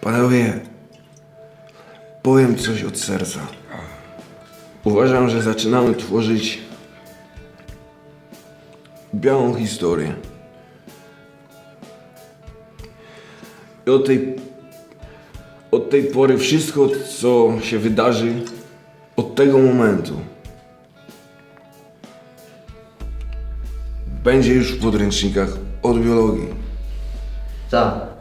Panowie, powiem coś od serca. Uważam, że zaczynamy tworzyć białą historię. I od tej, od tej pory wszystko, co się wydarzy, od tego momentu, będzie już w podręcznikach od biologii. Tak.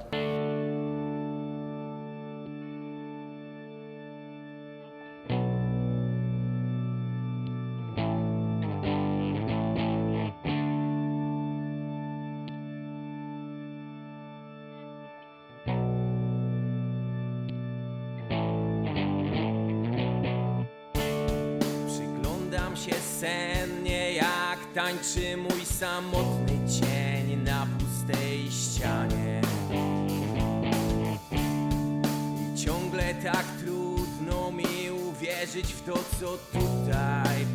Się sennie, jak tańczy mój samotny cień na pustej ścianie. I ciągle tak trudno mi uwierzyć w to, co tutaj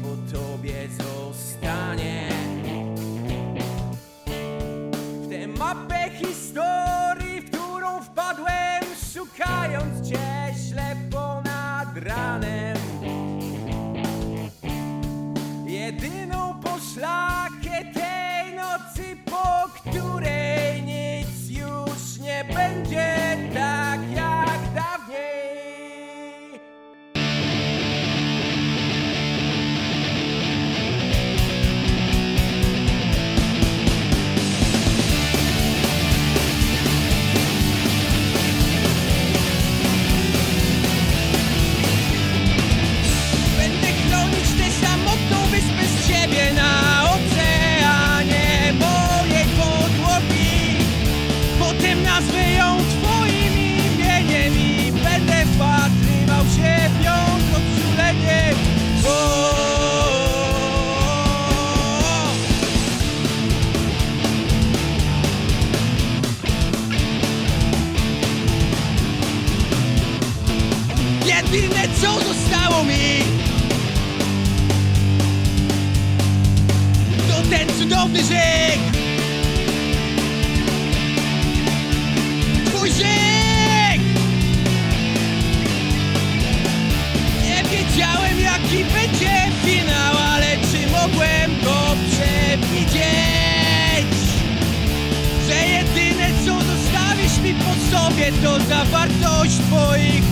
co zostało mi? To ten cudowny żyk Twój żyk Nie wiedziałem jaki będzie finał Ale czy mogłem go przewidzieć? Że jedyne co zostawisz mi po sobie To zawartość twoich